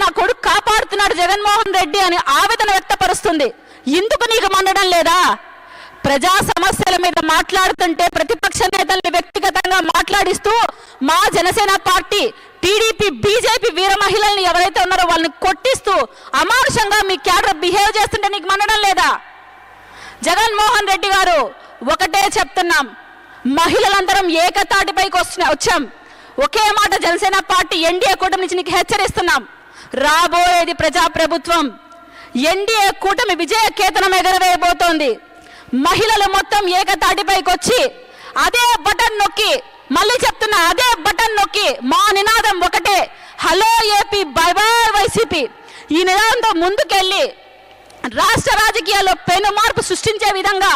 నా కొడుకు కాపాడుతున్నాడు జగన్మోహన్ రెడ్డి అని ఆవేదన వ్యక్తపరుస్తుంది. ఇందుకు నీకు మండడం లేదా? ప్రజా సమస్యల మీద మాట్లాడుతుంటే ప్రతిపక్ష నేతల్ని వ్యక్తిగతంగా మాట్లాడిస్తూ మా జనసేన పార్టీ టీడీపీ బీజేపీ వీర మహిళల్ని ఎవరైతే ఉన్నారో వాళ్ళని కొట్టిస్తూ అమానుషంగా మీ క్యాడర్ బిహేవ్ చేస్తుంటే నీకు మండడం లేదా? జగన్మోహన్ రెడ్డి గారు ఒకటే చెప్తున్నాం. మహిళలందరం ఏకతాటిపైకి వస్తున్నా వచ్చాం. ఒకే మాట జనసేన పార్టీ ఎన్డీఏ కూటమి నుంచి నీకు హెచ్చరిస్తున్నాం. రాబోయేది ప్రజాప్రభుత్వం. ఎన్డీఏ కూటమి విజయ కేతనం ఎగరవేయబోతోంది. మహిళలు మొత్తం ఏకతాటిపైకి వచ్చి అదే బటన్ నొక్కి మళ్ళీ చెప్తున్నా అదే బటన్ నొక్కి మా నినాదం ఒకటే. Hello AP bye bye YCP. ఈ నినాదంతో ముందుకెళ్ళి రాష్ట్ర రాజకీయాల్లో పెను మార్పు సృష్టించే విధంగా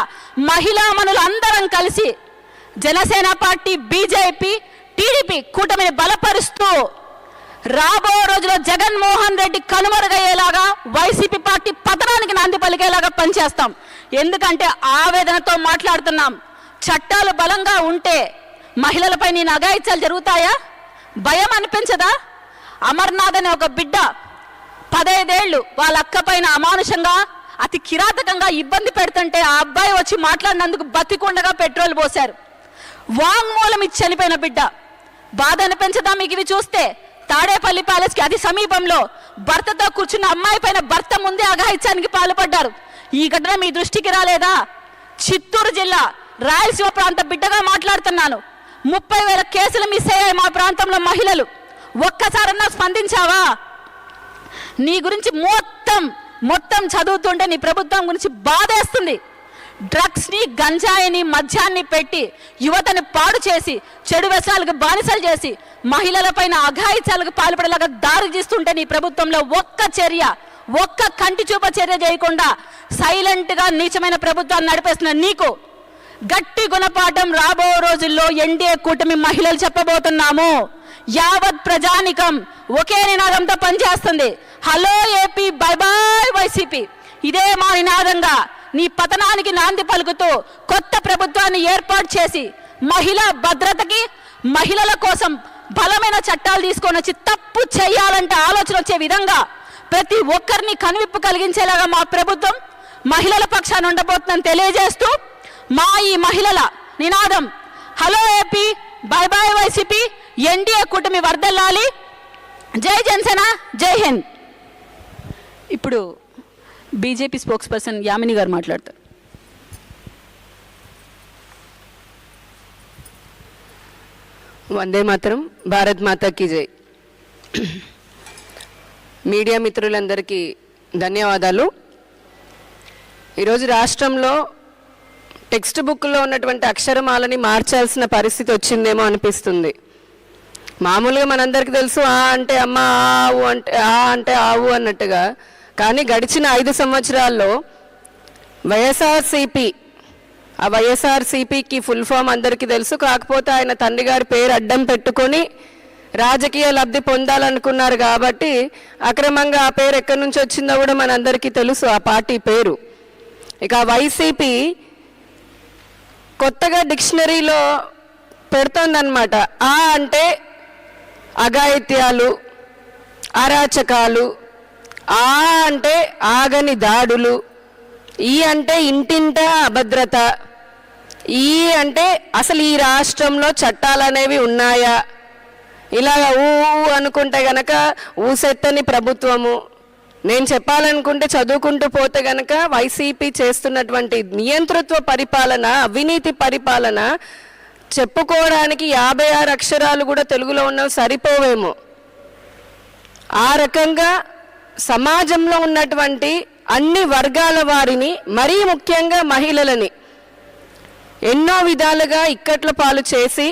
మహిళా మనులు అందరం కలిసి జనసేన పార్టీ బీజేపీ టీడీపీ కూటమిని బలపరుస్తూ రాబో రోజుల్లో జగన్మోహన్ రెడ్డి కనుమరుగయ్యేలాగా వైసీపీ పార్టీ పతనానికి నాంది పలికేలాగా పనిచేస్తాం. ఎందుకంటే ఆవేదనతో మాట్లాడుతున్నాం. చట్టాలు బలంగా ఉంటే మహిళలపై నేను అఘాయిత్యాలు జరుగుతాయా? భయం అనిపించదా? అమర్నాథ్ అనే ఒక బిడ్డ పదైదేళ్ళు వాళ్ళ అక్క పైన అమానుషంగా అతి కిరాతకంగా ఇబ్బంది పెడుతుంటే ఆ అబ్బాయి వచ్చి మాట్లాడినందుకు బతికుండగా పెట్రోల్ పోశారు. వాంగ్మూలం ఇచ్చి చనిపోయిన బిడ్డ. బాధ అనిపించదా మీకు ఇవి చూస్తే? తాడేపల్లి ప్యాలెస్కి అతి సమీపంలో భర్తతో కూర్చున్న అమ్మాయి పైన భర్త ముందే అఘాయిత్యానికి పాల్పడ్డారు. ఈ ఘటన మీ దృష్టికి రాలేదా? చిత్తూరు జిల్లా రాయలసీమ ప్రాంత బిడ్డగా మాట్లాడుతున్నాను. ముప్పై వేల కేసులు మిస్ అయ్యాయి మా ప్రాంతంలో మహిళలు. ఒక్కసారన్నా స్పందించావా? నీ గురించి మొత్తం మొత్తం చదువుతుంటే నీ ప్రభుత్వం గురించి బాధేస్తుంది. డ్రగ్స్ని గంజాయిని మద్యాన్ని పెట్టి యువతని పాడు చేసి చెడు వ్యసనాలకు బానిసలు చేసి మహిళలపైన అఘాయిత్యాలకు పాల్పడేలాగా దారి తీస్తుంటే నీ ప్రభుత్వంలో ఒక్క చర్య ఒక్క కంటి చూప చర్య చేయకుండా సైలెంట్గా నీచమైన ప్రభుత్వాన్ని నడిపేస్తున్న నీకు గట్టి గుణపాఠం రాబో రోజుల్లో ఎన్డీఏ కూటమి మహిళలు చెప్పబోతున్నాము. యావత్ ప్రజానికం ఒకే నినాదంతో పనిచేస్తుంది. Hello AP bye bye YCP. ఇదే మా నినాదంగా. నీ పతనానికి నాంది పలుకుతూ కొత్త ప్రభుత్వాన్ని ఏర్పాటు చేసి మహిళా భద్రతకి మహిళల కోసం బలమైన చట్టాలు తీసుకొని వచ్చి తప్పు చేయాలంటే ఆలోచన వచ్చే విధంగా ప్రతి ఒక్కరిని కనువిప్పు కలిగించేలాగా మా ప్రభుత్వం మహిళల పక్షాన్ని ఉండబోతుందని తెలియజేస్తూ మా ఈ మహిళల నినాదం. Hello AP bye bye YCP NDA కూటమి వర్దల్లాలి. జై జనసేన జై హింద్. ఇప్పుడు బీజేపీ స్పోక్స్ పర్సన్ యామిని గారు మాట్లాడతారు. వందే మాత్రం భారత్ మాతాకి జై. మీడియా మిత్రులందరికీ ధన్యవాదాలు. ఈరోజు రాష్ట్రంలో టెక్స్ట్ బుక్లో ఉన్నటువంటి అక్షరమాలని మార్చాల్సిన పరిస్థితి వచ్చిందేమో అనిపిస్తుంది. మామూలుగా మనందరికీ తెలుసు ఆ అంటే అమ్మ ఆవు అంటే ఆ అంటే ఆవు అన్నట్టుగా కానీ గడిచిన ఐదు సంవత్సరాల్లో వైఎస్ఆర్సిపి ఆ వైఎస్ఆర్సీపీకి ఫుల్ ఫామ్ అందరికీ తెలుసు. కాకపోతే ఆయన తండ్రి గారి పేరు అడ్డం పెట్టుకొని రాజకీయ లబ్ధి పొందాలనుకున్నారు కాబట్టి అక్రమంగా ఆ పేరు ఎక్కడి నుంచి వచ్చిందో కూడా మనందరికీ తెలుసు ఆ పార్టీ పేరు. ఇక వైసీపీ కొత్తగా డిక్షనరీలో పెడుతోందనమాట ఆ అంటే అఘాయిత్యాలు అరాచకాలు ఆ అంటే ఆగని దాడులు ఈ అంటే ఇంటింట అభద్రత ఈ అంటే అసలు ఈ రాష్ట్రంలో చట్టాలు అనేవి ఉన్నాయా? ఇలాగ ఊ ఊ అనుకుంటే గనక ఊసెత్తని ప్రభుత్వము. నేను చెప్పాలనుకుంటే చదువుకుంటూ పోతే గనక వైసీపీ చేస్తున్నటువంటి నియంతృత్వ పరిపాలన అవినీతి పరిపాలన చెప్పుకోవడానికి యాభై ఆరు అక్షరాలు కూడా తెలుగులో ఉన్నవి సరిపోవేమో. ఆ రకంగా సమాజంలో ఉన్నటువంటి అన్ని వర్గాల వారిని మరీ ముఖ్యంగా మహిళలని ఎన్నో విధాలుగా ఇక్కట్ల పాలు చేసి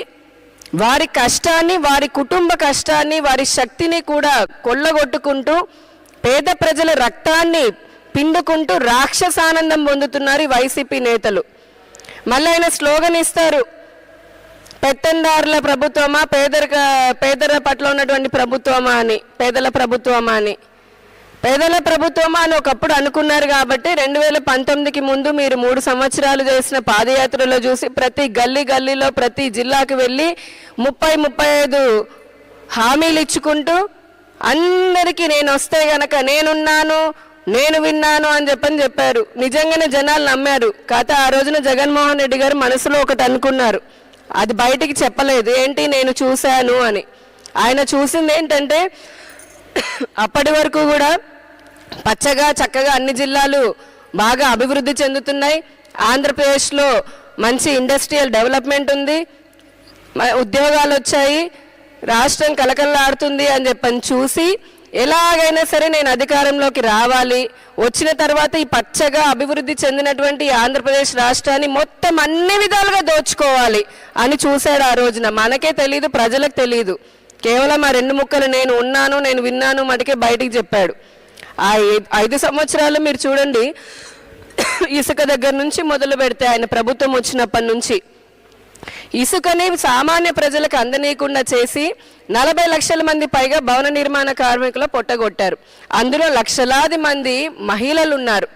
వారి కష్టాన్ని వారి కుటుంబ కష్టాన్ని వారి శక్తిని కూడా కొల్లగొట్టుకుంటూ పేద ప్రజల రక్తాన్ని పిండుకుంటూ రాక్షసానందం పొందుతున్నారు ఈ వైసీపీ నేతలు. మళ్ళీ ఆయన స్లోగన్ ఇస్తారు. పెత్తందారుల ప్రభుత్వమా పేదరిక పేదల పట్ల ఉన్నటువంటి ప్రభుత్వమా అని పేదల ప్రభుత్వమా అని. పేదల ప్రభుత్వమా అని ఒకప్పుడు అనుకున్నారు కాబట్టి రెండు వేల పంతొమ్మిదికి ముందు మీరు మూడు సంవత్సరాలు చేసిన పాదయాత్రలో చూసి ప్రతి గల్లీ గల్లీలో ప్రతి జిల్లాకు వెళ్ళి ముప్పై ముప్పై ఐదు హామీలు ఇచ్చుకుంటూ అందరికీ నేను వస్తే గనక నేనున్నాను నేను విన్నాను అని చెప్పని చెప్పారు. నిజంగానే జనాలు నమ్మారు. కథ ఆ రోజున జగన్మోహన్ రెడ్డి గారు మనసులో ఒకటి అనుకున్నారు. అది బయటికి చెప్పలేదు. ఏంటి నేను చూశాను అని. ఆయన చూసింది ఏంటంటే అప్పటి వరకు కూడా పచ్చగా చక్కగా అన్ని జిల్లాలు బాగా అభివృద్ధి చెందుతున్నాయి. ఆంధ్రప్రదేశ్లో మంచి ఇండస్ట్రియల్ డెవలప్మెంట్ ఉంది. మ- ఉద్యోగాలు వచ్చాయి. రాష్ట్రం కలకల్లాడుతుంది అని చెప్పని చూసి ఎలాగైనా సరే నేను అధికారంలోకి రావాలి. వచ్చిన తర్వాత ఈ పచ్చగా అభివృద్ధి చెందినటువంటి ఈ ఆంధ్రప్రదేశ్ రాష్ట్రాన్ని మొత్తం అన్ని విధాలుగా దోచుకోవాలి అని చూశాడు ఆ రోజున. మనకే తెలియదు ప్రజలకు తెలియదు కేవలం ఆ రెండు ముక్కలు నేను ఉన్నాను నేను విన్నాను మటుకే బయటికి చెప్పాడు. ఆ ఐదు సంవత్సరాలు మీరు చూడండి ఇసుక దగ్గర నుంచి మొదలు పెడితే ఆయన ప్రభుత్వం వచ్చినప్పటి నుంచి. ఇసుకని సామాన్య ప్రజలకు అందనీయకుండా చేసి నలభై లక్షల మంది పైగా భవన నిర్మాణ కార్మికులు పొట్టగొట్టారు అందులో లక్షలాది మంది మహిళలు ఉన్నారు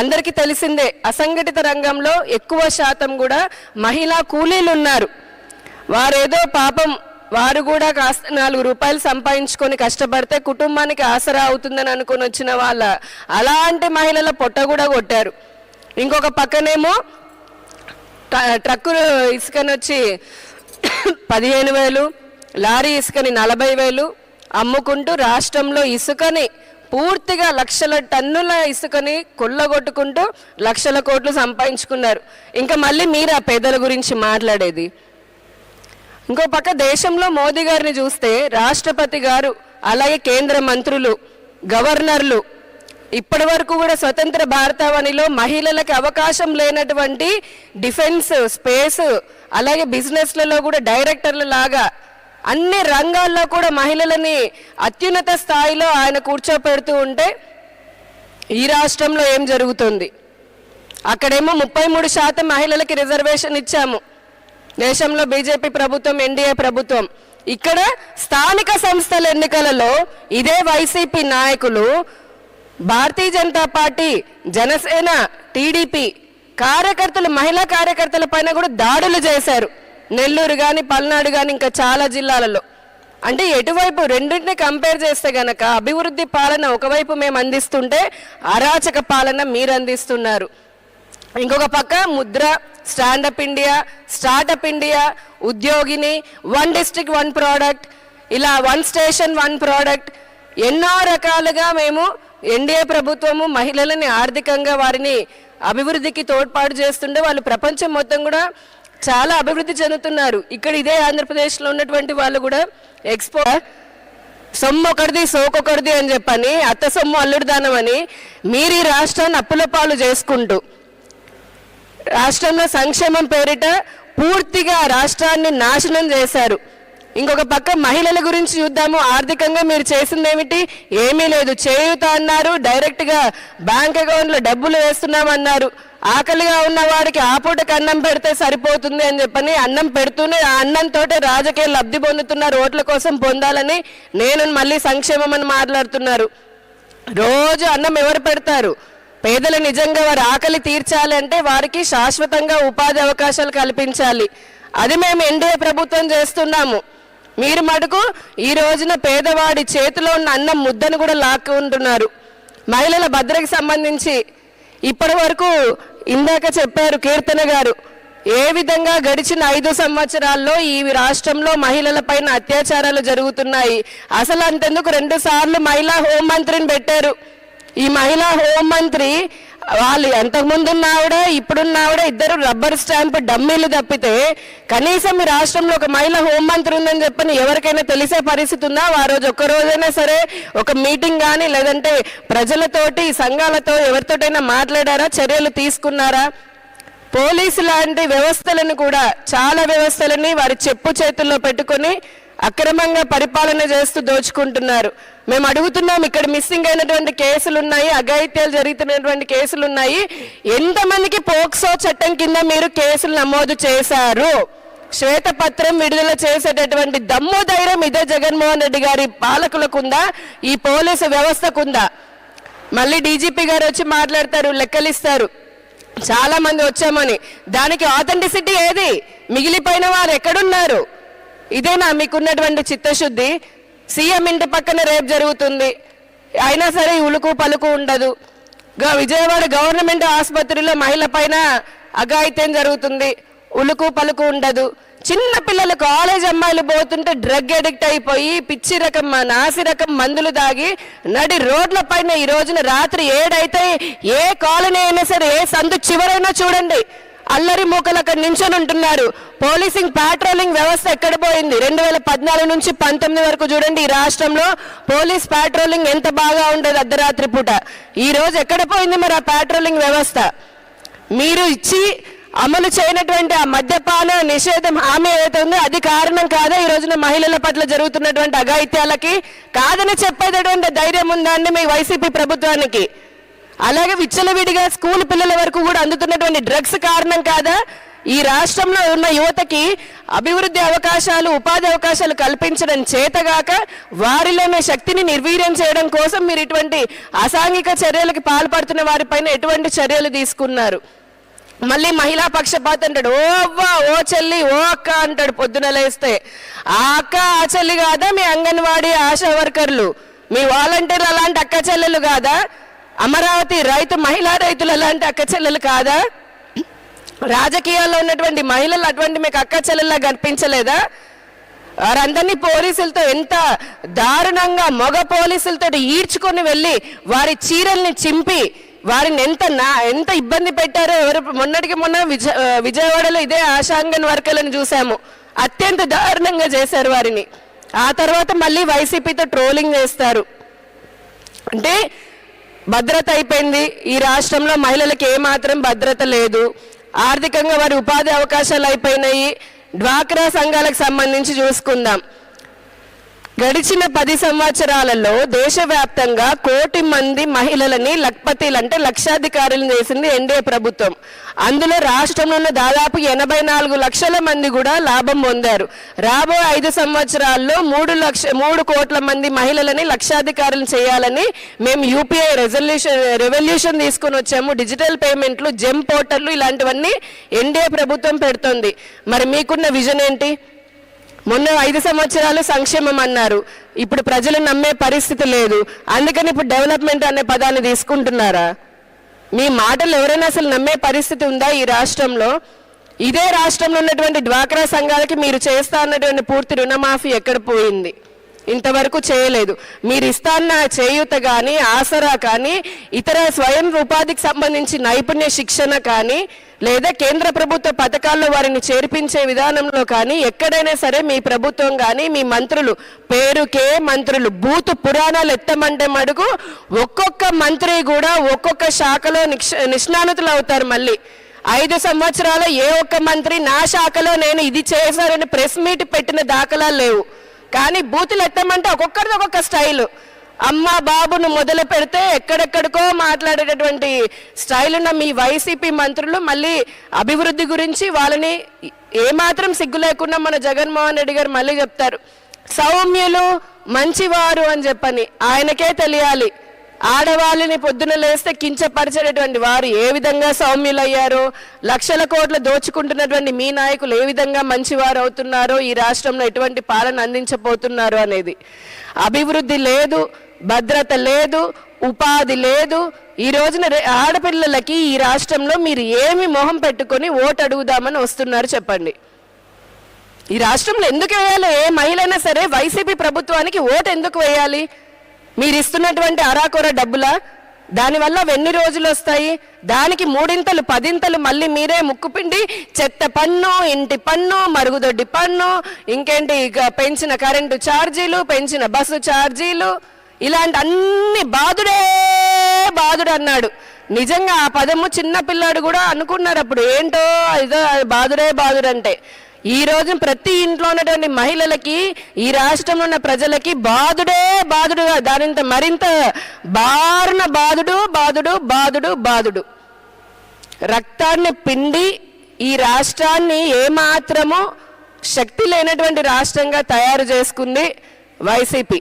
అందరికీ తెలిసిందే అసంఘటిత రంగంలో ఎక్కువ శాతం కూడా మహిళా కూలీలు ఉన్నారు వారేదో పాపం వారు కూడా కాస్త నాలుగు రూపాయలు సంపాదించుకొని కష్టపడితే కుటుంబానికి ఆసరా అవుతుందని అనుకుని వచ్చిన వాళ్ళ అలాంటి మహిళల పొట్ట కూడా కొట్టారు. ఇంకొక పక్కనేమో ట- ట్రక్కు ఇసుకని వచ్చి పదిహేను వేలు లారీ ఇసుకని నలభై వేలు అమ్ముకుంటూ రాష్ట్రంలో ఇసుకని పూర్తిగా లక్షల టన్నుల ఇసుకని కొల్లగొట్టుకుంటూ లక్షల కోట్లు సంపాదించుకున్నారు. ఇంకా మళ్ళీ మీరు ఆ పేదల గురించి మాట్లాడేది? ఇంకో పక్క దేశంలో మోదీ గారిని చూస్తే రాష్ట్రపతి గారు అలాగే కేంద్ర మంత్రులు గవర్నర్లు ఇప్పటి వరకు కూడా స్వతంత్ర భారతావనిలో మహిళలకు అవకాశం లేనటువంటి డిఫెన్స్ స్పేస్ అలాగే బిజినెస్లలో కూడా డైరెక్టర్ల లాగా అన్ని రంగాల్లో కూడా మహిళలని అత్యున్నత స్థాయిలో ఆయన కూర్చోపెడుతూ ఉంటే ఈ రాష్ట్రంలో ఏం జరుగుతుంది? అక్కడేమో ముప్పై మూడు శాతం మహిళలకి రిజర్వేషన్ ఇచ్చాము. దేశంలో బీజేపీ ప్రభుత్వం ఎన్డీఏ ప్రభుత్వం. ఇక్కడ స్థానిక సంస్థల ఎన్నికలలో ఇదే వైసీపీ నాయకులు భారతీయ జనతా పార్టీ జనసేన టీడీపీ కార్యకర్తలు మహిళా కార్యకర్తల పైన కూడా దాడులు చేశారు. నెల్లూరు కానీ పల్నాడు కానీ ఇంకా చాలా జిల్లాలలో. అంటే ఎటువైపు రెండింటిని కంపేర్ చేస్తే గనక అభివృద్ధి పాలన ఒకవైపు మేము అందిస్తుంటే అరాచక పాలన మీరు అందిస్తున్నారు. ఇంకొక పక్క Mudra stand up India startup India Udyogini one district one product ఇలా వన్ స్టేషన్ వన్ ప్రోడక్ట్ ఎన్నో రకాలుగా మేము ఎన్డీఏ ప్రభుత్వము మహిళలని ఆర్థికంగా వారిని అభివృద్ధికి తోడ్పాటు చేస్తుండే వాళ్ళు ప్రపంచం మొత్తం కూడా చాలా అభివృద్ధి చెందుతున్నారు. ఇక్కడ ఇదే ఆంధ్రప్రదేశ్లో ఉన్నటువంటి వాళ్ళు కూడా ఎక్స్పో సొమ్ము ఒకటిది సోకొకటిది అని చెప్పని అత్త సొమ్ము అల్లుడు దానం అని మీరు ఈ రాష్ట్రాన్ని అప్పుల పాలు చేసుకుంటూ రాష్ట్రంలో సంక్షేమం పేరిట పూర్తిగా రాష్ట్రాన్ని నాశనం చేశారు. ఇంకొక పక్క మహిళల గురించి చూద్దాము. ఆర్థికంగా మీరు చేసింది ఏమిటి ఏమీ లేదు. చేయూత అన్నారు. డైరెక్ట్గా బ్యాంక్ అకౌంట్లో డబ్బులు వేస్తున్నామన్నారు. ఆకలిగా ఉన్న వాడికి ఆ అన్నం పెడితే సరిపోతుంది అని చెప్పని అన్నం పెడుతూనే ఆ అన్నంతో రాజకీయ లబ్ధి పొందుతున్నారు ఓట్ల కోసం పొందాలని నేను మళ్ళీ సంక్షేమం అని మాట్లాడుతున్నారు. రోజు అన్నం ఎవరు పెడతారు? పేదలు నిజంగా వారి ఆకలి తీర్చాలంటే వారికి శాశ్వతంగా ఉపాధి అవకాశాలు కల్పించాలి. అది మేము ఎన్డీఏ ప్రభుత్వం చేస్తున్నాము. మీరు మటుకు ఈ రోజున పేదవాడి చేతిలో ఉన్న అన్నం ముద్దను కూడా లాక్కుంటున్నారు. మహిళల భద్రతకు సంబంధించి ఇప్పటి వరకు ఇందాక చెప్పారు కీర్తన గారు ఏ విధంగా గడిచిన ఐదు సంవత్సరాల్లో ఈ రాష్ట్రంలో మహిళల పైన అత్యాచారాలు జరుగుతున్నాయి. అసలు అంతెందుకు రెండు సార్లు మహిళా హోంమంత్రిని పెట్టారు. ఈ మహిళా హోంమంత్రి వాళ్ళు ఎంతకుముందు ఉన్న ఆవిడ ఇప్పుడున్న ఆవిడ ఇద్దరు రబ్బర్ స్టాంప్ డమ్మీలు తప్పితే కనీసం ఈ రాష్ట్రంలో ఒక మహిళా హోంమంత్రి ఉందని చెప్పని ఎవరికైనా తెలిసే పరిస్థితి ఉందా? ఆ రోజు ఒక్క రోజైనా సరే ఒక మీటింగ్ కానీ లేదంటే ప్రజలతోటి సంఘాలతో ఎవరితోటైనా మాట్లాడారా? చర్యలు తీసుకున్నారా? పోలీసు లాంటి వ్యవస్థలను కూడా చాలా వ్యవస్థలని వారి చెప్పు చేతుల్లో పెట్టుకొని అక్రమంగా పరిపాలన చేస్తూ దోచుకుంటున్నారు. మేము అడుగుతున్నాం ఇక్కడ మిస్సింగ్ అయినటువంటి కేసులు ఉన్నాయి అఘాయిత్యాలు జరుగుతున్నటువంటి కేసులు ఉన్నాయి ఎంతమందికి పోక్సో చట్టం కింద మీరు కేసులు నమోదు చేశారు? శ్వేతపత్రం విడుదల చేసేటటువంటి దమ్ము ధైర్యం ఇదే జగన్మోహన్ రెడ్డి గారి పాలకులకుందా? ఈ పోలీసు వ్యవస్థకుందా? మళ్ళీ డీజీపీ గారు వచ్చి మాట్లాడతారు లెక్కలిస్తారు. చాలా మంది వచ్చామని. దానికి ఆథెంటిసిటీ ఏది? మిగిలిపోయిన వారు ఎక్కడున్నారు? ఇదేనా మీకున్నటువంటి చిత్తశుద్ధి? సీఎం ఇంటి పక్కన రేపు జరుగుతుంది. అయినా సరే ఉలుకు పలుకు ఉండదు. గ- విజయవాడ గవర్నమెంట్ ఆసుపత్రిలో మహిళ పైన అఘాయిత్యం జరుగుతుంది. ఉలుకు పలుకు ఉండదు. చిన్న పిల్లలు కాలేజ్ అమ్మాయిలు పోతుంటే డ్రగ్ అడిక్ట్ అయిపోయి పిచ్చి రకం నాసి రకం మందులు దాగి నడి రోడ్ల పైన ఈ రోజున రాత్రి ఏడైతే ఏ కాలనీ అయినా సరే ఏ సందు చివరైనా చూడండి. అల్లరి మూకలు అక్కడ నించొని ఉంటున్నారు పోలీసింగ్ పాట్రోలింగ్ వ్యవస్థ ఎక్కడ పోయింది? రెండు వేల పద్నాలుగు నుంచి పంతొమ్మిది వరకు చూడండి ఈ రాష్ట్రంలో పోలీస్ పాట్రోలింగ్ ఎంత బాగా ఉండేది అర్ధరాత్రి పూట. ఈ రోజు ఎక్కడ పోయింది మరి ఆ పాట్రోలింగ్ వ్యవస్థ? మీరు ఇచ్చి అమలు చేయనటువంటి ఆ మద్యపాన నిషేధం హామీ ఏదైతే ఉందో అది కారణం కాదా ఈ రోజున మహిళల పట్ల జరుగుతున్నటువంటి అఘాయిత్యాలకి? కాదని చెప్పేటటువంటి ధైర్యం ఉందా అండి మీ వైసీపీ ప్రభుత్వానికి? అలాగే విచ్చలవిడిగా స్కూల్ పిల్లల వరకు కూడా అందుతున్నటువంటి డ్రగ్స్ కారణం కాదా? ఈ రాష్ట్రంలో ఉన్న యువతకి అభివృద్ధి అవకాశాలు ఉపాధి అవకాశాలు కల్పించడం చేతగాక వారిలోని శక్తిని నిర్వీర్యం చేయడం కోసం మీరు ఇటువంటి అసాంఘిక చర్యలకు పాల్పడుతున్న వారిపైన ఎటువంటి చర్యలు తీసుకున్నారు? మళ్ళీ మహిళా పక్షపాత అంటాడు ఓ అవ్వ ఓ చెల్లి ఓ అక్క అంటాడు పొద్దున లేస్తే. ఆ అక్క ఆ చెల్లి కాదా మీ అంగన్వాడీ ఆశా వర్కర్లు? మీ వాలంటీర్లు అలాంటి అక్క చెల్లెలు కాదా? అమరావతి రైతు మహిళా రైతులు అలాంటి అక్క చెల్లెలు కాదా? రాజకీయాల్లో ఉన్నటువంటి మహిళలు అటువంటి మీకు అక్క చెల్లెల్లా కనిపించలేదా? వారందరినీ పోలీసులతో ఎంత దారుణంగా మగ పోలీసులతో ఈడ్చుకొని వెళ్ళి వారి చీరల్ని చింపి వారిని ఎంత నా ఎంత ఇబ్బంది పెట్టారో ఎవరు మొన్నటికి మొన్న విజయ విజయవాడలో ఇదే ఆశాంగన్ వర్కర్లను చూసాము. అత్యంత దారుణంగా చేశారు వారిని. ఆ తర్వాత మళ్ళీ వైసీపీతో ట్రోలింగ్ చేస్తారు. అంటే భద్రత అయిపోయింది. ఈ రాష్ట్రంలో మహిళలకు ఏమాత్రం భద్రత లేదు. ఆర్థికంగా వారి ఉపాధి అవకాశాలు అయిపోయినాయి. డ్వాక్రా సంఘాలకు సంబంధించి చూసుకుందాం. గడిచిన పది సంవత్సరాలలో దేశవ్యాప్తంగా కోటి మంది మహిళలని లక్పతిలు అంటే లక్షాధికారులను చేసింది ఎన్డీఏ ప్రభుత్వం. అందులో రాష్ట్రంలో ఉన్న దాదాపు ఎనభై నాలుగు లక్షల మంది కూడా లాభం పొందారు. రాబోయే ఐదు సంవత్సరాల్లో మూడు లక్ష మూడు కోట్ల మంది మహిళలని లక్షాధికారులు చేయాలని మేము యూపీఐ రెజల్యూషన్ రెవల్యూషన్ తీసుకొని వచ్చాము. డిజిటల్ పేమెంట్లు జెమ్ పోర్టల్లు ఇలాంటివన్నీ ఎన్డీఏ ప్రభుత్వం పెడుతోంది. మరి మీకున్న విజన్ ఏంటి? మొన్న ఐదు సంవత్సరాలు సంక్షేమం అన్నారు. ఇప్పుడు ప్రజలు నమ్మే పరిస్థితి లేదు. అందుకని ఇప్పుడు డెవలప్మెంట్ అనే పదాన్ని తీసుకుంటున్నారా? మీ మాటలు ఎవరైనా అసలు నమ్మే పరిస్థితి ఉందా ఈ రాష్ట్రంలో? ఇదే రాష్ట్రంలో ఉన్నటువంటి డ్వాక్రా సంఘాలకి మీరు చేస్తా అన్నటువంటి పూర్తి రుణమాఫీ ఎక్కడ పోయింది? ఇంతవరకు చేయలేదు. మీరు ఇస్తాన్న చేయూత కానీ ఆసరా కానీ ఇతర స్వయం ఉపాధికి సంబంధించి నైపుణ్య శిక్షణ కానీ లేదా కేంద్ర ప్రభుత్వ పథకాల్లో వారిని చేర్పించే విధానంలో కానీ ఎక్కడైనా సరే మీ ప్రభుత్వం కానీ మీ మంత్రులు పేరుకే మంత్రులు బూతు పురాణాలు ఎత్తమంటే మడుగు ఒక్కొక్క మంత్రి కూడా ఒక్కొక్క శాఖలో నిక్ష అవుతారు మళ్ళీ. ఐదు సంవత్సరాలు ఏ ఒక్క మంత్రి నా శాఖలో నేను ఇది చేశారని ప్రెస్ మీట్ పెట్టిన దాఖలాలు లేవు. కానీ బూతులు ఎత్తామంటే ఒక్కొక్కరిది ఒక్కొక్క స్టైల్. అమ్మ బాబును మొదలు పెడితే ఎక్కడెక్కడికో మాట్లాడేటటువంటి స్టైల్ ఉన్న మీ వైసీపీ మంత్రులు మళ్ళీ అభివృద్ధి గురించి వాళ్ళని ఏమాత్రం సిగ్గు లేకుండా మన జగన్మోహన్ రెడ్డి గారు మళ్ళీ చెప్తారు. సౌమ్యులు మంచివారు అని చెప్పని ఆయనకే తెలియాలి. ఆడవాళ్ళని పొద్దున లేస్తే కించపరిచేటటువంటి వారు ఏ విధంగా సౌమ్యులయ్యారో లక్షల కోట్లు దోచుకుంటున్నటువంటి మీ నాయకులు ఏ విధంగా మంచివారు అవుతున్నారో ఈ రాష్ట్రంలో ఎటువంటి పాలన అందించబోతున్నారు అనేది. అభివృద్ధి లేదు భద్రత లేదు ఉపాధి లేదు. ఈ రోజున ఆడపిల్లలకి ఈ రాష్ట్రంలో మీరు ఏమి మొహం పెట్టుకొని ఓటు అడుగుదామని వస్తున్నారు చెప్పండి. ఈ రాష్ట్రంలో ఎందుకు వేయాలి? ఏ మహిళైనా సరే వైసీపీ ప్రభుత్వానికి ఓటు ఎందుకు వేయాలి? మీరు ఇస్తున్నటువంటి అరాకొర డబ్బుల? దానివల్ల ఎన్ని రోజులు వస్తాయి. దానికి మూడింతలు పదింతలు మళ్ళీ మీరే ముక్కుపిండి చెత్త పన్ను ఇంటి పన్ను మరుగుదొడ్డి పన్ను ఇంకేంటి ఇక పెంచిన కరెంటు ఛార్జీలు పెంచిన బస్సు ఛార్జీలు. ఇలాంటి అన్ని బాధుడే బాధుడు అన్నాడు. నిజంగా ఆ పదము చిన్న పిల్లాడు కూడా అనుకున్నారు అప్పుడు. ఏంటో ఇదో బాధుడే బాధుడు అంటే ఈ రోజు ప్రతి ఇంట్లో ఉన్నటువంటి మహిళలకి ఈ రాష్ట్రంలో ఉన్న ప్రజలకి బాధుడే బాధుడుగా దానింత మరింత బారిన బాధుడు బాధుడు బాధుడు బాధుడు. రక్తాన్ని పిండి ఈ రాష్ట్రాన్ని ఏమాత్రము శక్తి లేనటువంటి రాష్ట్రంగా తయారు చేసుకుంది వైసీపీ.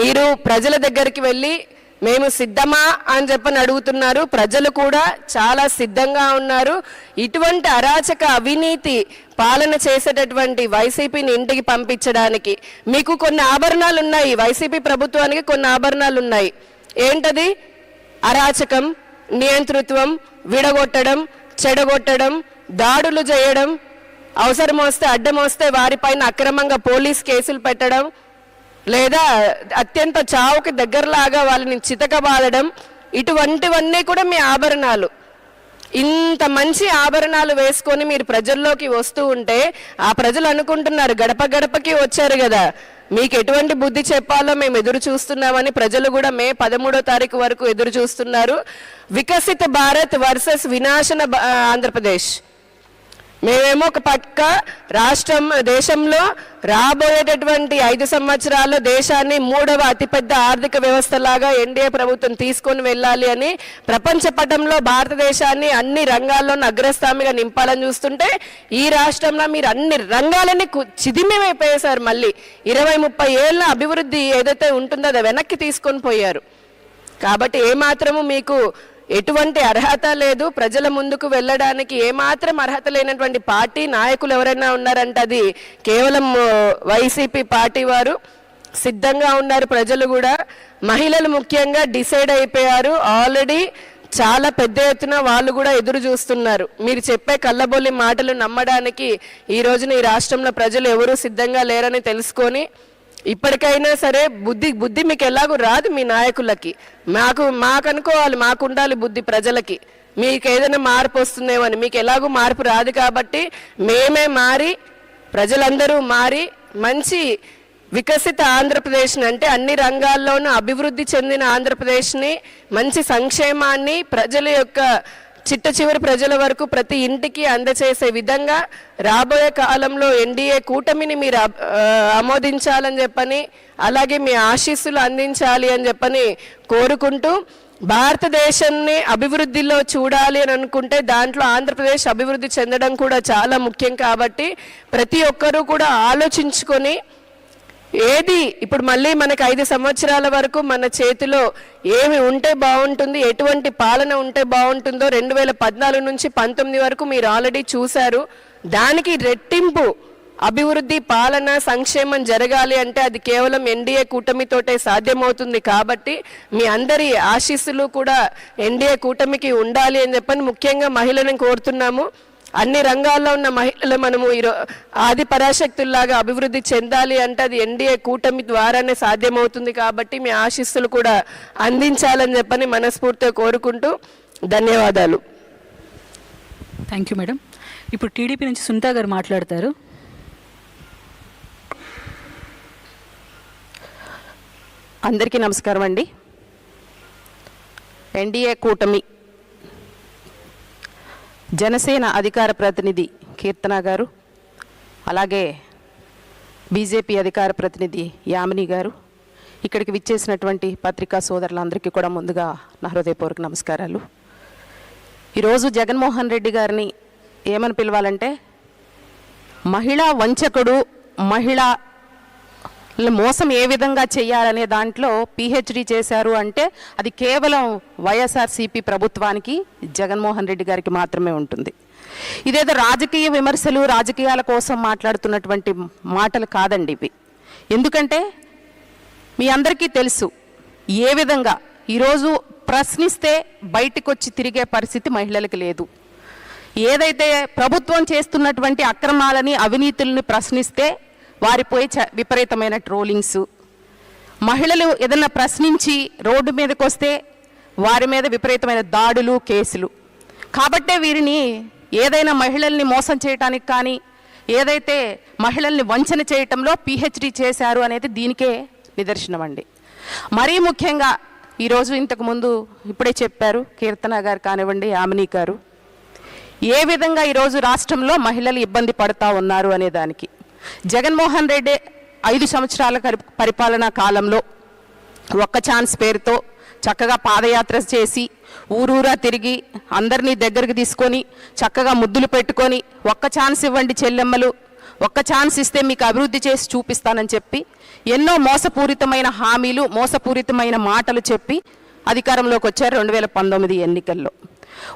మీరు ప్రజల దగ్గరికి వెళ్ళి మేము సిద్ధమా అని చెప్పని అడుగుతున్నారు. ప్రజలు కూడా చాలా సిద్ధంగా ఉన్నారు. ఇటువంటి అరాచక అవినీతి పాలన చేసేటటువంటి వైసీపీని ఇంటికి పంపించడానికి మీకు కొన్ని ఆభరణాలు ఉన్నాయి. వైసీపీ ప్రభుత్వానికి కొన్ని ఆభరణాలు ఉన్నాయి. ఏంటది? అరాచకం నియంతృత్వం విడగొట్టడం చెడగొట్టడం దాడులు చేయడం అవసరం వస్తే అడ్డం వస్తే వారిపైన అక్రమంగా పోలీస్ కేసులు పెట్టడం లేదా అత్యంత చావుకి దగ్గరలాగా వాళ్ళని చితకబాదడం ఇటువంటివన్నీ కూడా మీ ఆభరణాలు. ఇంత మంచి ఆభరణాలు వేసుకొని మీరు ప్రజల్లోకి వస్తూ ఉంటే ఆ ప్రజలు అనుకుంటున్నారు గడప గడపకి వచ్చారు కదా. మీకు ఎటువంటి బుద్ధి చెప్పాలో మేము ఎదురు చూస్తున్నామని ప్రజలు కూడా మే పదమూడో తారీఖు వరకు ఎదురు చూస్తున్నారు. వికసిత భారత్ వర్సెస్ వినాశన ఆంధ్రప్రదేశ్. మేమేమో ఒక పక్క రాష్ట్రం దేశంలో రాబోయేటటువంటి ఐదు సంవత్సరాల్లో దేశాన్ని మూడవ అతిపెద్ద ఆర్థిక వ్యవస్థలాగా ఎన్డీఏ ప్రభుత్వం తీసుకొని వెళ్ళాలి అని ప్రపంచ పటంలో భారతదేశాన్ని అన్ని రంగాల్లోనూ అగ్రస్థామిగా నింపాలని చూస్తుంటే ఈ రాష్ట్రంలో మీరు అన్ని రంగాలని కు- మళ్ళీ. ఇరవై ముప్పై ఏళ్ళ అభివృద్ధి ఏదైతే ఉంటుందో అది వెనక్కి తీసుకొని పోయారు. కాబట్టి ఏమాత్రము మీకు ఎటువంటి అర్హత లేదు. ప్రజల ముందుకు వెళ్ళడానికి ఏమాత్రం అర్హత లేనటువంటి పార్టీ నాయకులు ఎవరైనా ఉన్నారంటే అది కేవలం వైసీపీ పార్టీ వారు. సిద్ధంగా ఉన్నారు ప్రజలు కూడా. మహిళలు ముఖ్యంగా డిసైడ్ అయిపోయారు. ఆల్రెడీ చాలా పెద్ద ఎత్తున వాళ్ళు కూడా ఎదురు చూస్తున్నారు. మీరు చెప్పే కళ్ళబొల్లి మాటలు నమ్మడానికి ఈ రోజున ఈ రాష్ట్రంలో ప్రజలు ఎవరూ సిద్ధంగా లేరని తెలుసుకొని ఇప్పటికైనా సరే బుద్ధి బుద్ధి మీకు ఎలాగూ రాదు మీ నాయకులకి. మాకు మాకు అనుకోవాలి మాకు ఉండాలి బుద్ధి ప్రజలకి. మీకు ఏదైనా మార్పు వస్తుందేమో అని మీకు ఎలాగూ మార్పు రాదు కాబట్టి మేమే మారి ప్రజలందరూ మారి మంచి వికసిత ఆంధ్రప్రదేశ్ని అంటే అన్ని రంగాల్లోనూ అభివృద్ధి చెందిన ఆంధ్రప్రదేశ్ని మంచి సంక్షేమాన్ని ప్రజల యొక్క చిట్ట చివరి ప్రజల వరకు ప్రతి ఇంటికి అందచేసే విధంగా రాబోయే కాలంలో ఎన్డీఏ కూటమిని మీరు ఆమోదించాలని చెప్పని అలాగే మీ ఆశీస్సులు అందించాలి అని చెప్పని కోరుకుంటూ భారతదేశాన్ని అభివృద్ధిలో చూడాలి అని అనుకుంటే దాంట్లో ఆంధ్రప్రదేశ్ అభివృద్ధి చెందడం కూడా చాలా ముఖ్యం కాబట్టి ప్రతి ఒక్కరూ కూడా ఆలోచించుకొని ఏది? ఇప్పుడు మళ్ళీ మనకు ఐదు సంవత్సరాల వరకు మన చేతిలో ఏమి ఉంటే బాగుంటుంది ఎటువంటి పాలన ఉంటే బాగుంటుందో రెండు వేల పద్నాలుగు నుంచి పంతొమ్మిది వరకు మీరు ఆల్రెడీ చూశారు. దానికి రెట్టింపు అభివృద్ధి పాలన సంక్షేమం జరగాలి అంటే అది కేవలం ఎన్డీఏ కూటమితోటే సాధ్యమవుతుంది కాబట్టి మీ అందరి ఆశీస్సులు కూడా ఎన్డీఏ కూటమికి ఉండాలి అని చెప్పని ముఖ్యంగా మహిళలను కోరుతున్నాము. అన్ని రంగాల్లో ఉన్న మహిళలు మనము ఈరో ఆది పరాశక్తుల్లాగా అభివృద్ధి చెందాలి అంటే అది ఎన్డీఏ కూటమి ద్వారానే సాధ్యమవుతుంది కాబట్టి మీ ఆశీస్సులు కూడా అందించాలని చెప్పని మనస్ఫూర్తిగా కోరుకుంటూ ధన్యవాదాలు. థ్యాంక్ యూ మేడం ఇప్పుడు టీడీపీ నుంచి సునీత గారు మాట్లాడతారు. అందరికీ నమస్కారం అండి. ఎన్డీఏ కూటమి జనసేన అధికార ప్రతినిధి కీర్తన గారు అలాగే బీజేపీ అధికార ప్రతినిధి యామిని గారు ఇక్కడికి విచ్చేసినటువంటి పత్రికా సోదరులందరికీ కూడా ముందుగా నా హృదయపూర్వక నమస్కారాలు. ఈరోజు జగన్మోహన్ రెడ్డి గారిని ఏమని పిలవాలంటే మహిళా వంచకుడు మహిళా మోసం ఏ విధంగా చేయాలనే దాంట్లో పిహెచ్డి చేశారు అంటే అది కేవలం వైఎస్ఆర్సీపీ ప్రభుత్వానికి జగన్మోహన్ రెడ్డి గారికి మాత్రమే ఉంటుంది. ఇదేదో రాజకీయ విమర్శలు రాజకీయాల కోసం మాట్లాడుతున్నటువంటి మాటలు కాదండి ఇవి. ఎందుకంటే మీ అందరికీ తెలుసు ఏ విధంగా ఈరోజు ప్రశ్నిస్తే బయటకు వచ్చి తిరిగే పరిస్థితి మహిళలకు లేదు. ఏదైతే ప్రభుత్వం చేస్తున్నటువంటి అక్రమాలని అవినీతుల్ని ప్రశ్నిస్తే వారిపోయే చ- విపరీతమైన ట్రోలింగ్స్ మహిళలు ఏదైనా ప్రశ్నించి రోడ్డు మీదకి వస్తే వారి మీద విపరీతమైన దాడులు కేసులు. కాబట్టే వీరిని ఏదైనా మహిళల్ని మోసం చేయటానికి కానీ ఏదైతే మహిళల్ని వంచన చేయటంలో పిహెచ్డి చేశారు అనేది దీనికే నిదర్శనం అండి. మరీ ముఖ్యంగా ఈరోజు ఇంతకుముందు ఇప్పుడే చెప్పారు కీర్తన గారు కానివ్వండి యామిని గారు. ఏ విధంగా ఈరోజు రాష్ట్రంలో మహిళలు ఇబ్బంది పడుతూ ఉన్నారు అనే దానికి. జగన్మోహన్ రెడ్డి ఐదు సంవత్సరాల పరిపాలనా కాలంలో ఒక్క ఛాన్స్ పేరుతో చక్కగా పాదయాత్ర చేసి ఊరూరా తిరిగి అందరినీ దగ్గరికి తీసుకొని చక్కగా ముద్దులు పెట్టుకొని ఒక్క ఛాన్స్ ఇవ్వండి చెల్లెమ్మలు ఒక్క ఛాన్స్ ఇస్తే మీకు అభివృద్ధి చేసి చూపిస్తానని చెప్పి ఎన్నో మోసపూరితమైన హామీలు మోసపూరితమైన మాటలు చెప్పి అధికారంలోకి వచ్చారు రెండు వేల పంతొమ్మిది ఎన్నికల్లో.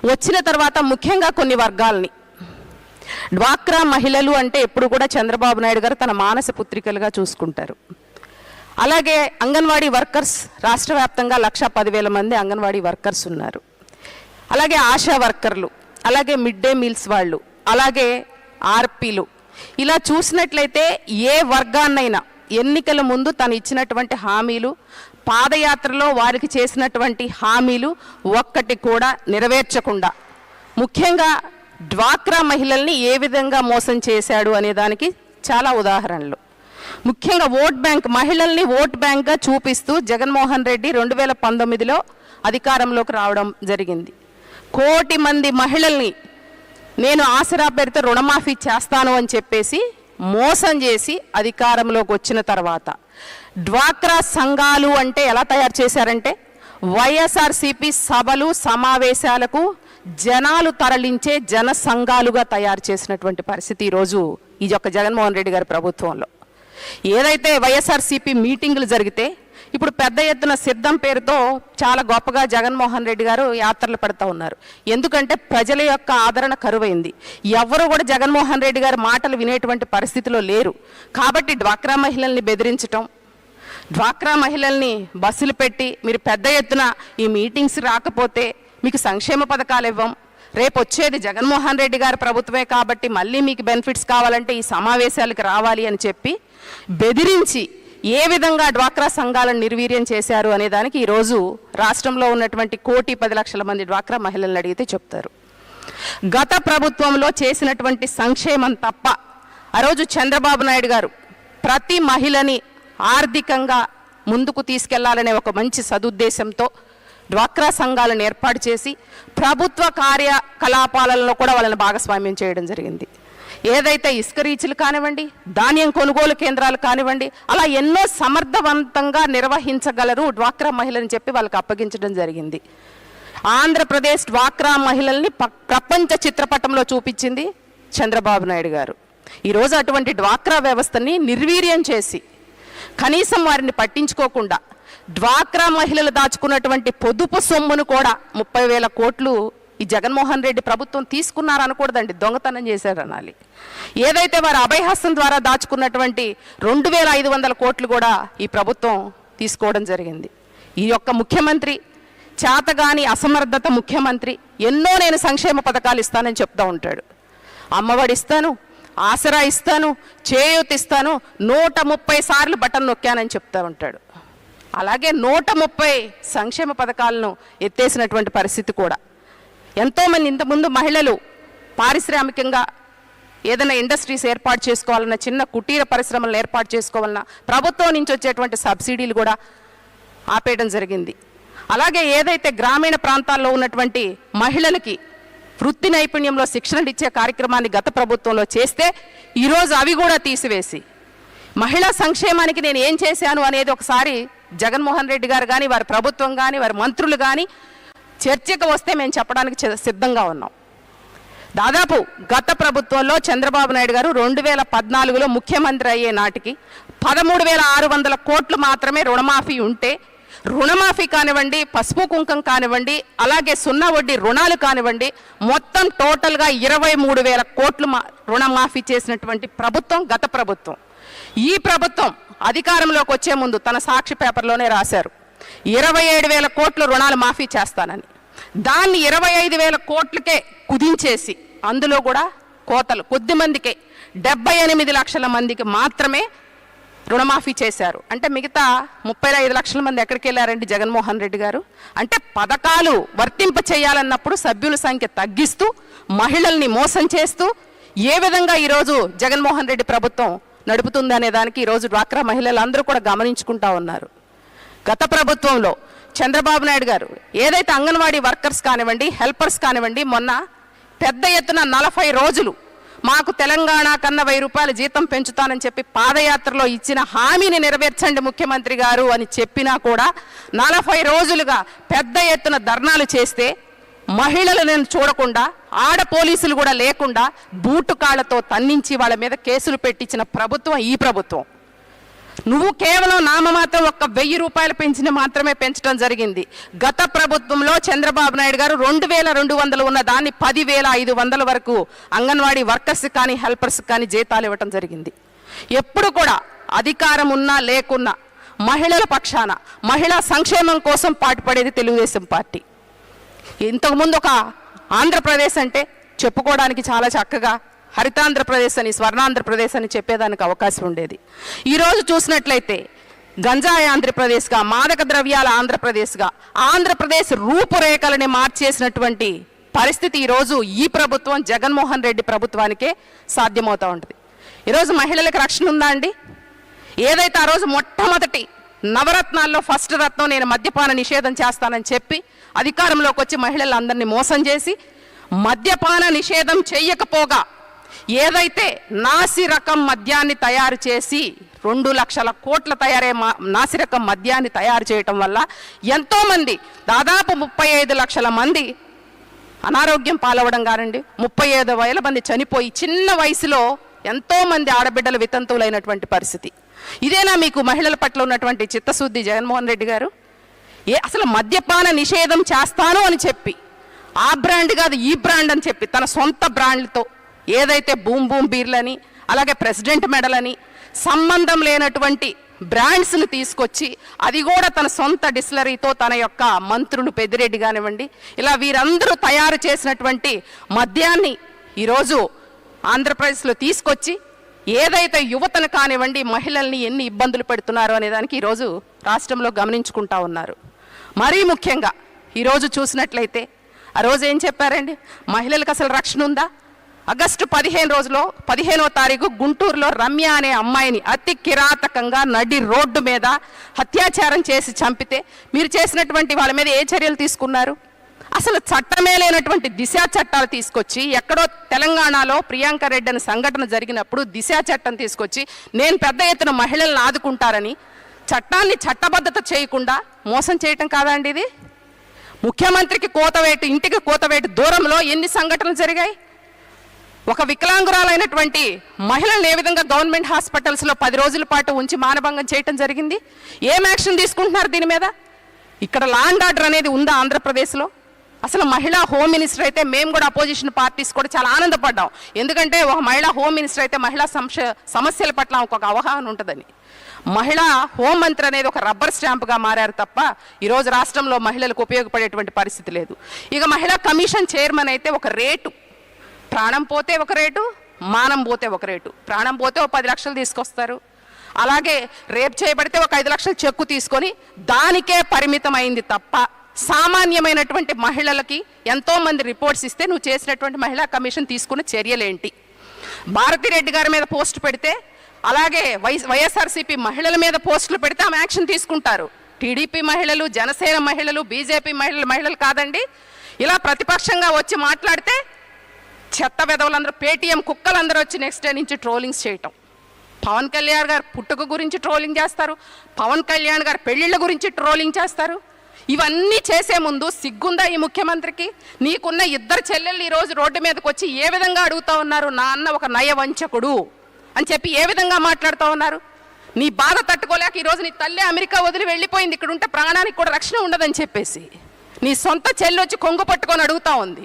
వచ్చిన తర్వాత ముఖ్యంగా కొన్ని వర్గాల్ని డ్వాక్రా మహిళలు అంటే ఎప్పుడు కూడా చంద్రబాబు నాయుడు గారు తన మానస పుత్రికలుగా చూసుకుంటారు. అలాగే అంగన్వాడీ వర్కర్స్ రాష్ట్ర వ్యాప్తంగా లక్ష పదివేల మంది అంగన్వాడీ వర్కర్స్ ఉన్నారు. అలాగే ఆశా వర్కర్లు అలాగే మిడ్ డే మీల్స్ వాళ్ళు అలాగే ఆర్పీలు. ఇలా చూసినట్లయితే ఏ వర్గాన్నైనా ఎన్నికల ముందు తను ఇచ్చినటువంటి హామీలు పాదయాత్రలో వారికి చేసినటువంటి హామీలు ఒక్కటి కూడా నెరవేర్చకుండా ముఖ్యంగా డ్వాక్రా మహిళల్ని ఏ విధంగా మోసం చేశాడు అనే దానికి చాలా ఉదాహరణలు. ముఖ్యంగా ఓట్ బ్యాంక్ మహిళల్ని ఓట్ బ్యాంక్గా చూపిస్తూ జగన్మోహన్ రెడ్డి రెండు వేల పంతొమ్మిదిలో అధికారంలోకి రావడం జరిగింది. కోటి మంది మహిళల్ని నేను ఆసరా పేరుతో రుణమాఫీ చేస్తాను అని చెప్పేసి మోసం చేసి అధికారంలోకి వచ్చిన తర్వాత. డ్వాక్రా సంఘాలు అంటే ఎలా తయారు చేశారంటే వైఎస్ఆర్సిపి సభలు సమావేశాలకు జనాలు తరలించే జన సంఘాలుగా తయారు చేసినటువంటి పరిస్థితి ఈరోజు ఈ యొక్క జగన్మోహన్ రెడ్డి గారి ప్రభుత్వంలో. ఏదైతే వైఎస్ఆర్సీపీ మీటింగులు జరిగితే ఇప్పుడు పెద్ద ఎత్తున సిద్ధం పేరుతో చాలా గొప్పగా జగన్మోహన్ రెడ్డి గారు యాత్రలు పెడతా ఉన్నారు. ఎందుకంటే ప్రజల యొక్క ఆదరణ కరువైంది. ఎవరు కూడా జగన్మోహన్ రెడ్డి గారి మాటలు వినేటువంటి పరిస్థితిలో లేరు. కాబట్టి డ్వాక్రా మహిళల్ని బెదిరించటం డ్వాక్రా మహిళల్ని బస్సులు పెట్టి మీరు పెద్ద ఎత్తున ఈ మీటింగ్స్ రాకపోతే మీకు సంక్షేమ పథకాలు ఇవ్వం. రేపు వచ్చేది జగన్మోహన్ రెడ్డి గారి ప్రభుత్వమే కాబట్టి మళ్ళీ మీకు బెనిఫిట్స్ కావాలంటే ఈ సమావేశాలకు రావాలి అని చెప్పి బెదిరించి ఏ విధంగా డ్వాక్రా సంఘాలను నిర్వీర్యం చేశారు అనే దానికి ఈరోజు రాష్ట్రంలో ఉన్నటువంటి కోటి పది లక్షల మంది డ్వాక్రా మహిళలను అడిగితే చెప్తారు. గత ప్రభుత్వంలో చేసినటువంటి సంక్షేమం తప్ప ఆ రోజు చంద్రబాబు నాయుడు గారు ప్రతి మహిళని ఆర్థికంగా ముందుకు తీసుకెళ్ళాలనే ఒక మంచి సదుద్దేశంతో డ్వాక్రా సంఘాలను ఏర్పాటు చేసి ప్రభుత్వ కార్యకలాపాలలో కూడా వాళ్ళని భాగస్వామ్యం చేయడం జరిగింది. ఏదైతే ఇసుక రీచ్లు కానివ్వండి ధాన్యం కొనుగోలు కేంద్రాలు కానివ్వండి అలా ఎన్నో సమర్థవంతంగా నిర్వహించగలరు డ్వాక్రా మహిళని చెప్పి వాళ్ళకి అప్పగించడం జరిగింది. ఆంధ్రప్రదేశ్ డ్వాక్రా మహిళల్ని ప్రపంచ చిత్రపటంలో చూపించింది చంద్రబాబు నాయుడు గారు. ఈరోజు అటువంటి డ్వాక్రా వ్యవస్థని నిర్వీర్యం చేసి కనీసం వారిని పట్టించుకోకుండా డ్వాక్రా మహిళలు దాచుకున్నటువంటి పొదుపు సొమ్మును కూడా ముప్పై వేల కోట్లు ఈ జగన్మోహన్ రెడ్డి ప్రభుత్వం తీసుకున్నారనకూడదండి దొంగతనం చేశారనాలి. ఏదైతే వారు అభయహస్తం ద్వారా దాచుకున్నటువంటి రెండు వేల ఐదు వందల కోట్లు కూడా ఈ ప్రభుత్వం తీసుకోవడం జరిగింది. ఈ యొక్క ముఖ్యమంత్రి చేతగాని అసమర్థత ముఖ్యమంత్రి ఎన్నో నేను సంక్షేమ పథకాలు ఇస్తానని చెప్తా ఉంటాడు. అమ్మఒడి ఇస్తాను ఆసరా ఇస్తాను చేయూత ఇస్తాను నూట ముప్పై సార్లు బటన్ నొక్కానని చెప్తా ఉంటాడు. అలాగే నూట ముప్పై సంక్షేమ పథకాలను ఎత్తేసినటువంటి పరిస్థితి కూడా. ఎంతోమంది ఇంతకుముందు మహిళలు పారిశ్రామికంగా ఏదైనా ఇండస్ట్రీస్ ఏర్పాటు చేసుకోవాలన్నా చిన్న కుటీర పరిశ్రమలను ఏర్పాటు చేసుకోవాలన్నా ప్రభుత్వం నుంచి వచ్చేటువంటి సబ్సిడీలు కూడా ఆపేయడం జరిగింది. అలాగే ఏదైతే గ్రామీణ ప్రాంతాల్లో ఉన్నటువంటి మహిళలకి వృత్తి నైపుణ్యంలో శిక్షణలు ఇచ్చే కార్యక్రమాన్ని గత ప్రభుత్వంలో చేస్తే ఈరోజు అవి కూడా తీసివేసి మహిళా సంక్షేమానికి నేను ఏం చేశాను అనేది ఒకసారి జగన్మోహన్ రెడ్డి గారు కానీ వారి ప్రభుత్వం కానీ వారి మంత్రులు కానీ చర్చకు వస్తే మేము చెప్పడానికి సిద్ధంగా ఉన్నాం. దాదాపు గత ప్రభుత్వంలో చంద్రబాబు నాయుడు గారు రెండు వేల పద్నాలుగులో ముఖ్యమంత్రి అయ్యే నాటికి పదమూడు వేల ఆరు వందల కోట్లు మాత్రమే రుణమాఫీ ఉంటే రుణమాఫీ కానివ్వండి పసుపు కుంకం కానివ్వండి అలాగే సున్నా వడ్డీ రుణాలు కానివ్వండి మొత్తం టోటల్గా ఇరవై మూడు వేల కోట్లు మా రుణమాఫీ చేసినటువంటి ప్రభుత్వం గత ప్రభుత్వం. ఈ ప్రభుత్వం అధికారంలోకి వచ్చే ముందు తన సాక్షి పేపర్లోనే రాశారు. ఇరవై ఏడు వేల కోట్లు రుణాలు మాఫీ చేస్తానని. దాన్ని ఇరవై ఐదు వేల కోట్లకే కుదించేసి అందులో కూడా కోతలు కొద్ది మందికే డెబ్బై ఎనిమిది లక్షల మందికి మాత్రమే రుణమాఫీ చేశారు. అంటే మిగతా ముప్పై ఐదు లక్షల మంది ఎక్కడికి వెళ్ళారండి జగన్మోహన్ రెడ్డి గారు? అంటే పథకాలు వర్తింప చేయాలన్నప్పుడు సభ్యుల సంఖ్య తగ్గిస్తూ మహిళల్ని మోసం చేస్తూ ఏ విధంగా ఈరోజు జగన్మోహన్ రెడ్డి ప్రభుత్వం నడుపుతుంది అనే దానికి ఈరోజు డ్వాక్రా మహిళలందరూ కూడా గమనించుకుంటా ఉన్నారు. గత ప్రభుత్వంలో చంద్రబాబు నాయుడు గారు ఏదైతే అంగన్వాడీ వర్కర్స్ కానివ్వండి హెల్పర్స్ కానివ్వండి మొన్న పెద్ద ఎత్తున నలభై రోజులు మాకు తెలంగాణ కన్నా వెయ్యి రూపాయలు జీతం పెంచుతానని చెప్పి పాదయాత్రలో ఇచ్చిన హామీని నెరవేర్చండి ముఖ్యమంత్రి గారు అని చెప్పినా కూడా నలభై రోజులుగా పెద్ద ఎత్తున ధర్నాలు చేస్తే మహిళలను చూడకుండా ఆడ పోలీసులు కూడా లేకుండా బూటు కాళ్ళతో తన్నించి వాళ్ళ మీద కేసులు పెట్టించిన ప్రభుత్వం ఈ ప్రభుత్వం. నువ్వు కేవలం నామమాత్రం ఒక్క వెయ్యి రూపాయలు పెంచిన మాత్రమే పెంచడం జరిగింది. గత ప్రభుత్వంలో చంద్రబాబు నాయుడు గారు రెండు వేల రెండు వందలు ఉన్న దాన్ని పదివేల ఐదు వందల వరకు అంగన్వాడీ వర్కర్స్ కానీ హెల్పర్స్ కానీ జీతాలు ఇవ్వటం జరిగింది. ఎప్పుడు కూడా అధికారం ఉన్నా లేకున్నా మహిళల పక్షాన మహిళా సంక్షేమం కోసం పాటుపడేది తెలుగుదేశం పార్టీ. ఇంతకుముందు ఒక ఆంధ్రప్రదేశ్ అంటే చెప్పుకోవడానికి చాలా చక్కగా హరితాంధ్రప్రదేశ్ అని స్వర్ణాంధ్రప్రదేశ్ అని చెప్పేదానికి అవకాశం ఉండేది. ఈరోజు చూసినట్లయితే గంజాయి ఆంధ్రప్రదేశ్గా మాదక ద్రవ్యాల ఆంధ్రప్రదేశ్గా ఆంధ్రప్రదేశ్ రూపురేఖలని మార్చేసినటువంటి పరిస్థితి ఈరోజు ఈ ప్రభుత్వం జగన్మోహన్ రెడ్డి ప్రభుత్వానికే సాధ్యమవుతూ ఉంటుంది. ఈరోజు మహిళలకు రక్షణ ఉందా అండి? ఏదైతే ఆ రోజు మొట్టమొదటి నవరత్నాల్లో ఫస్ట్ రత్నం నేను మద్యపాన నిషేధం చేస్తానని చెప్పి అధికారంలోకి వచ్చి మహిళలందరినీ మోసం చేసి మద్యపాన నిషేధం చెయ్యకపోగా ఏదైతే నాసి రకం మద్యాన్ని తయారు చేసి రెండు లక్షల కోట్ల తయారే మా- నాసిరకం మద్యాన్ని తయారు చేయటం వల్ల ఎంతోమంది దాదాపు ముప్పై ఐదు లక్షల మంది అనారోగ్యం పాలవడం కానండి. ముప్పై ఐదు వేల మంది చనిపోయి చిన్న వయసులో ఎంతోమంది ఆడబిడ్డలు వితంతువులైనటువంటి పరిస్థితి. ఇదేనా మీకు మహిళల పట్ల ఉన్నటువంటి చిత్తశుద్ధి జగన్మోహన్ రెడ్డి గారు? ఏ అసలు మద్యపాన నిషేధం చేస్తాను అని చెప్పి ఆ బ్రాండ్ కాదు ఈ బ్రాండ్ అని చెప్పి తన సొంత బ్రాండ్లతో ఏదైతే బూమ్ బూమ్ బీర్లని అలాగే ప్రెసిడెంట్ మెడలని సంబంధం లేనటువంటి బ్రాండ్స్ని తీసుకొచ్చి అది కూడా తన సొంత డిస్లరీతో తన యొక్క మంత్రులు పెద్దిరెడ్డి కానివ్వండి ఇలా వీరందరూ తయారు చేసినటువంటి మద్యాన్ని ఈరోజు ఆంధ్రప్రదేశ్లో తీసుకొచ్చి ఏదైతే యువతను కానివ్వండి మహిళల్ని ఎన్ని ఇబ్బందులు పెడుతున్నారో అనేదానికి ఈరోజు రాష్ట్రంలో గమనించుకుంటా ఉన్నారు. మరీ ముఖ్యంగా ఈరోజు చూసినట్లయితే ఆ రోజు ఏం చెప్పారండి? మహిళలకు అసలు రక్షణ ఉందా? ఆగస్టు పదిహేను రోజులో పదిహేనో తారీఖు గుంటూరులో రమ్య అనే అమ్మాయిని అతి కిరాతకంగా నడి రోడ్డు మీద అత్యాచారం చేసి చంపితే మీరు చేసినటువంటి వాళ్ళ మీద ఏ చర్యలు తీసుకున్నారు? అసలు చట్టమే లేనటువంటి దిశా చట్టాలు తీసుకొచ్చి ఎక్కడో తెలంగాణలో ప్రియాంక రెడ్డి అనే సంఘటన జరిగినప్పుడు దిశా చట్టం తీసుకొచ్చి నేను పెద్ద ఎత్తున మహిళలను ఆదుకుంటారని చట్టాన్ని చట్టబద్ధత చేయకుండా మోసం చేయటం కాదా అండి ఇది. ముఖ్యమంత్రికి కోతవేటు ఇంటికి కోతవేటు దూరంలో ఎన్ని సంఘటనలు జరిగాయి? ఒక వికలాంగురాలైనటువంటి మహిళలను ఏ విధంగా గవర్నమెంట్ హాస్పిటల్స్లో పది రోజుల పాటు ఉంచి మానభంగం చేయటం జరిగింది? ఏం యాక్షన్ తీసుకుంటున్నారు దీని మీద? ఇక్కడ లాండ్ ఆర్డర్ అనేది ఉందా ఆంధ్రప్రదేశ్లో? అసలు మహిళా హోమ్ మినిస్టర్ అయితే మేము కూడా అపోజిషన్ పార్టీస్ కూడా చాలా ఆనందపడ్డాం. ఎందుకంటే ఒక మహిళా హోమ్ మినిస్టర్ అయితే మహిళా సంశ సమస్యల పట్ల ఒక అవగాహన ఉంటుందని. మహిళా హోం మంత్రి అనేది ఒక రబ్బర్ స్టాంప్గా మారారు తప్ప ఈరోజు రాష్ట్రంలో మహిళలకు ఉపయోగపడేటువంటి పరిస్థితి లేదు. ఇక మహిళా కమిషన్ చైర్మన్ అయితే ఒక రేటు. ప్రాణం పోతే ఒక రేటు మానం పోతే ఒక రేటు. ప్రాణం పోతే ఒక పది లక్షలు తీసుకొస్తారు. అలాగే రేప్ చేయబడితే ఒక ఐదు లక్షలు చెక్కు తీసుకొని దానికే పరిమితమైంది తప్ప సామాన్యమైనటువంటి మహిళలకి ఎంతోమంది రిపోర్ట్స్ ఇస్తే నువ్వు చేసినటువంటి మహిళా కమిషన్ తీసుకున్న చర్యలేంటి? భారతిరెడ్డి గారి మీద పోస్ట్ పెడితే అలాగే వై వైఎస్ఆర్సీపీ మహిళల మీద పోస్టులు పెడితే ఆమె యాక్షన్ తీసుకుంటారు. టీడీపీ మహిళలు జనసేన మహిళలు బీజేపీ మహిళలు మహిళలు కాదండి. ఇలా ప్రతిపక్షంగా వచ్చి మాట్లాడితే చెత్త విధవులందరూ పేటీఎం కుక్కలందరూ వచ్చి నెక్స్ట్ డే నుంచి ట్రోలింగ్స్ చేయటం. పవన్ కళ్యాణ్ గారు పుట్టుక గురించి ట్రోలింగ్ చేస్తారు. పవన్ కళ్యాణ్ గారు పెళ్ళిళ్ళ గురించి ట్రోలింగ్ చేస్తారు. ఇవన్నీ చేసే ముందు సిగ్గుందా ఈ ముఖ్యమంత్రికి? నీకున్న ఇద్దరు చెల్లెళ్ళు ఈరోజు రోడ్డు మీదకి వచ్చి ఏ విధంగా అడుగుతా ఉన్నారు నా అన్న ఒక నయవంచకుడు? అని చెప్పి ఏ విధంగా మాట్లాడుతూ ఉన్నారు? నీ బాధ తట్టుకోలేక ఈరోజు నీ తల్లి అమెరికా వదిలి వెళ్ళిపోయింది. ఇక్కడ ఉంటే ప్రాణానికి కూడా రక్షణ ఉండదని చెప్పేసి నీ సొంత చెల్లి వచ్చి కొంగు పట్టుకొని అడుగుతా ఉంది.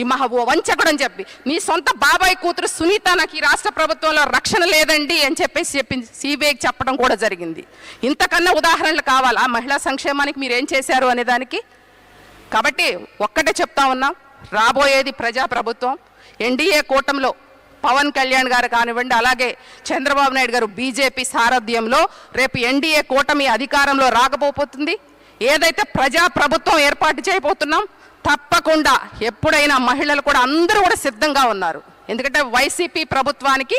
ఈ మహా వంచకుడు అని చెప్పి నీ సొంత బాబాయ్ కూతురు సునీత నాకు ఈ రాష్ట్ర ప్రభుత్వంలో రక్షణ లేదండి అని చెప్పేసి చెప్పింది. సిబిఐకి చెప్పడం కూడా జరిగింది. ఇంతకన్నా ఉదాహరణలు కావాలా? మహిళా సంక్షేమానికి మీరు ఏం చేశారు అనేదానికి కాబట్టి ఒక్కటే చెప్తా ఉన్నాం రాబోయేది ప్రజా ప్రభుత్వం ఎన్డీఏ కూటమిలో పవన్ కళ్యాణ్ గారు కానివ్వండి అలాగే చంద్రబాబు నాయుడు గారు బీజేపీ సారథ్యంలో రేపు ఎన్డీఏ కూటమి అధికారంలో రాకపోతుంది. ఏదైతే ప్రజా ప్రభుత్వం ఏర్పాటు చేయబోతున్నాం తప్పకుండా ఎప్పుడైనా మహిళలు కూడా అందరూ కూడా సిద్ధంగా ఉన్నారు. ఎందుకంటే వైసీపీ ప్రభుత్వానికి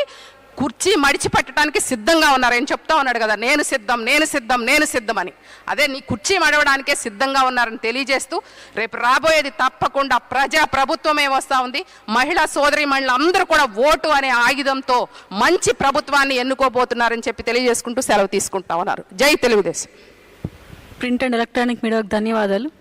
కుర్చీ మడిచిపట్టటానికి సిద్ధంగా ఉన్నారు. చెప్తా ఉన్నాడు కదా నేను సిద్ధం నేను సిద్ధం నేను సిద్ధం అని. అదే నీ కుర్చీ మడవడానికే సిద్ధంగా ఉన్నారని తెలియజేస్తూ రేపు రాబోయేది తప్పకుండా ప్రజా ప్రభుత్వమే వస్తూ ఉంది. మహిళా సోదరి అందరూ కూడా ఓటు అనే ఆయుధంతో మంచి ప్రభుత్వాన్ని ఎన్నుకోబోతున్నారని చెప్పి తెలియజేసుకుంటూ సెలవు తీసుకుంటా ఉన్నారు. జై తెలుగుదేశం. ప్రింట్ అండ్ ఎలక్ట్రానిక్ మీడియాకు ధన్యవాదాలు.